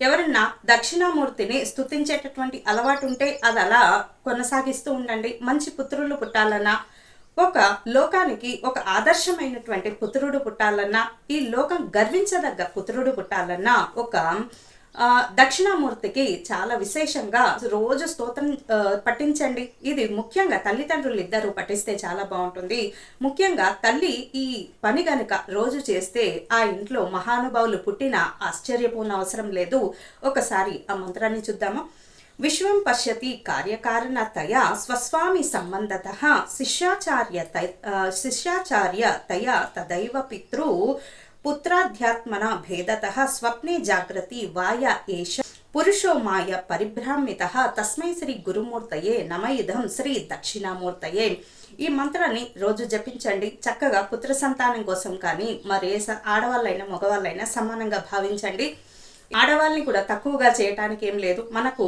ఎవరన్నా దక్షిణామూర్తిని స్థుతించేటటువంటి అలవాటు ఉంటే అది అలా కొనసాగిస్తూ ఉండండి. మంచి పుత్రులు పుట్టాలన్నా ఒక లోకానికి ఒక ఆదర్శమైనటువంటి పుత్రుడు పుట్టాలన్నా ఈ లోకం గర్వించదగ్గ పుత్రుడు పుట్టాలన్నా ఒక దక్షిణామూర్తికి చాలా విశేషంగా రోజు స్తోత్రం పఠించండి. ఇది ముఖ్యంగా తల్లిదండ్రులు ఇద్దరు పఠిస్తే చాలా బాగుంటుంది. ముఖ్యంగా తల్లి ఈ పని గనుక రోజు చేస్తే ఆ ఇంట్లో మహానుభావులు పుట్టిన ఆశ్చర్యపోన అవసరం లేదు. ఒకసారి ఆ మంత్రాన్ని చూద్దామా? విశ్వం పశ్యతి కార్యకారణతయా స్వస్వామి సంబంధత శిష్యాచార్య శిష్యాచార్య తయా తదైవ పితృ పుత్రాధ్యాత్మన భేదత స్వప్నే జాగ్రతి వాయ ఏష పురుషో మాయ పరిభ్రామిత తస్మై శ్రీ గురుమూర్తయే నమ శ్రీ దక్షిణామూర్తయే. ఈ మంత్రాన్ని రోజు జపించండి. చక్కగా పుత్ర సంతానం కోసం కానీ మరి ఏ ఆడవాళ్ళైనా మగవాళ్ళైనా సమానంగా భావించండి. ఆడవాళ్ళని కూడా తక్కువగా చేయటానికి ఏం లేదు. మనకు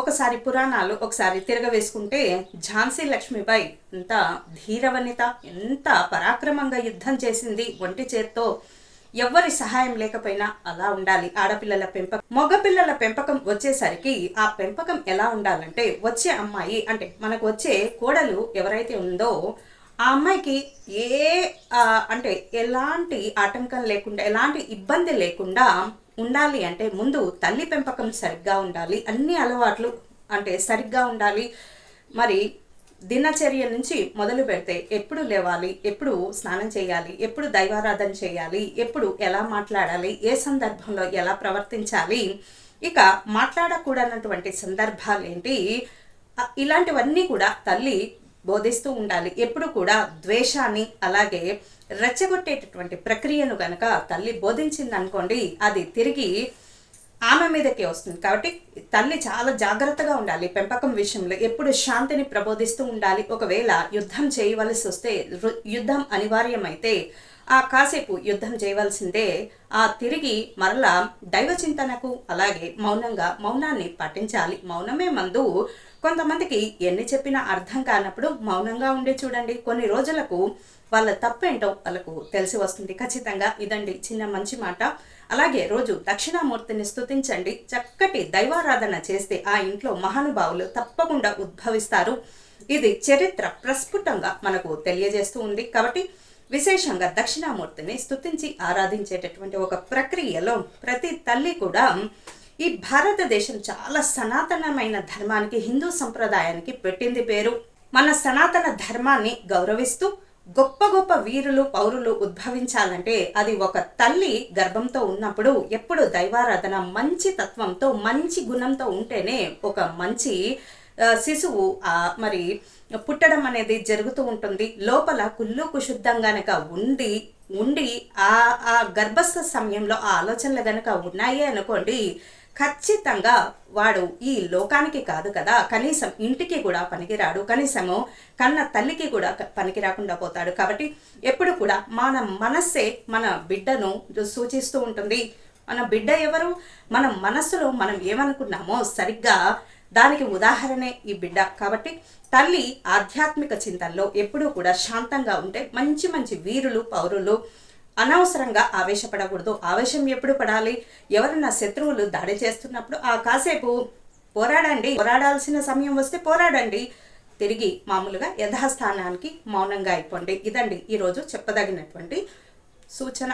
ఒకసారి పురాణాలు ఒకసారి తిరగవేసుకుంటే ఝాన్సీ లక్ష్మీబాయి ఎంత ధీరవనిత ఎంత పరాక్రమంగా యుద్ధం చేసింది ఒంటి చేత్తో. ఎవ్వరి సహాయం లేకపోయినా అలా ఉండాలి ఆడపిల్లల పెంపకం. మగపిల్లల పెంపకం వచ్చేసరికి ఆ పెంపకం ఎలా ఉండాలంటే వచ్చే అమ్మాయి అంటే మనకు వచ్చే కోడలు ఎవరైతే ఉందో ఆ అమ్మాయికి ఏ అంటే ఎలాంటి ఆటంకం లేకుండా ఎలాంటి ఇబ్బంది లేకుండా ఉండాలి అంటే ముందు తల్లి పెంపకం సరిగ్గా ఉండాలి అన్ని అలవాట్లు అంటే సరిగ్గా ఉండాలి. మరి దినచర్య నుంచి మొదలు పెడితే ఎప్పుడు లేవాలి ఎప్పుడు స్నానం చేయాలి ఎప్పుడు దైవారాధన చేయాలి ఎప్పుడు ఎలా మాట్లాడాలి ఏ సందర్భంలో ఎలా ప్రవర్తించాలి ఇక మాట్లాడకూడనటువంటి సందర్భాలు ఏంటి ఇలాంటివన్నీ కూడా తల్లి బోధిస్తూ ఉండాలి. ఎప్పుడు కూడా ద్వేషాన్ని అలాగే రెచ్చగొట్టేటటువంటి ప్రక్రియను కనుక తల్లి బోధించింది అనుకోండి అది తిరిగి ఆమె మీదకే వస్తుంది. కాబట్టి తల్లి చాలా జాగ్రత్తగా ఉండాలి పెంపకం విషయంలో. ఎప్పుడు శాంతిని ప్రబోధిస్తూ ఉండాలి. ఒకవేళ యుద్ధం చేయవలసి వస్తే యుద్ధం అనివార్యమైతే ఆ కాసేపు యుద్ధం చేయవలసిందే. ఆ తిరిగి మరలా దైవ చింతనకు అలాగే మౌనంగా మౌనాన్ని పాటించాలి మౌనమే మందు. కొంతమందికి ఎన్ని చెప్పినా అర్థం కానప్పుడు మౌనంగా ఉండి చూడండి. కొన్ని రోజులకు వాళ్ళ తప్పేంటో వాళ్ళకు తెలిసి వస్తుంది. ఖచ్చితంగా ఇదండి చిన్న మంచి మాట. అలాగే రోజు దక్షిణామూర్తిని స్తుతించండి. చక్కటి దైవారాధన చేస్తే ఆ ఇంట్లో మహానుభావులు తప్పకుండా ఉద్భవిస్తారు. ఇది చరిత్ర ప్రస్ఫుటంగా మనకు తెలియజేస్తూ ఉంది. కాబట్టి విశేషంగా దక్షిణామూర్తిని స్థుతించి ఆరాధించేటటువంటి ఒక ప్రక్రియలో ప్రతి తల్లి కూడా ఈ భారతదేశం చాలా సనాతనమైన ధర్మానికి హిందూ సంప్రదాయానికి పెట్టింది పేరు. మన సనాతన ధర్మాన్ని గౌరవిస్తూ గొప్ప గొప్ప వీరులు పౌరులు ఉద్భవించాలంటే అది ఒక తల్లి గర్భంతో ఉన్నప్పుడు ఎప్పుడు దైవారాధన మంచి తత్వంతో మంచి గుణంతో ఉంటేనే ఒక మంచి శిశువు మరి పుట్టడం అనేది జరుగుతూ ఉంటుంది. లోపల కుళ్ళు కుశుద్ధం గనక ఉండి ఉండి ఆ ఆ గర్భస్థ సమయంలో ఆ ఆలోచనలు గనక ఉన్నాయి అనుకోండి ఖచ్చితంగా వాడు ఈ లోకానికి కాదు కదా. కనీసం ఇంటికి కూడా పనికిరాడు. కనీసము కన్న తల్లికి కూడా పనికిరాకుండా పనికి రాకుండా పోతాడు. కాబట్టి ఎప్పుడు కూడా మన మనస్సే మన బిడ్డను సూచిస్తూ ఉంటుంది. మన బిడ్డ ఎవరు? మన మనస్సులో మనం ఏమనుకున్నామో సరిగ్గా దానికి ఉదాహరణే ఈ బిడ్డ. కాబట్టి తల్లి ఆధ్యాత్మిక చింతనలో ఎప్పుడూ కూడా శాంతంగా ఉంటే మంచి మంచి వీరులు పౌరులు అనవసరంగా ఆవేశపడకూడదు. ఆవేశం ఎప్పుడు పడాలి? ఎవరన్నా శత్రువులు దాడి చేస్తున్నప్పుడు ఆ కాసేపు పోరాడండి పోరాడాల్సిన సమయం వస్తే పోరాడండి. తిరిగి మామూలుగా యథాస్థానానికి మౌనంగా అయిపోండి. ఇదండి ఈరోజు చెప్పదగినటువంటి సూచన.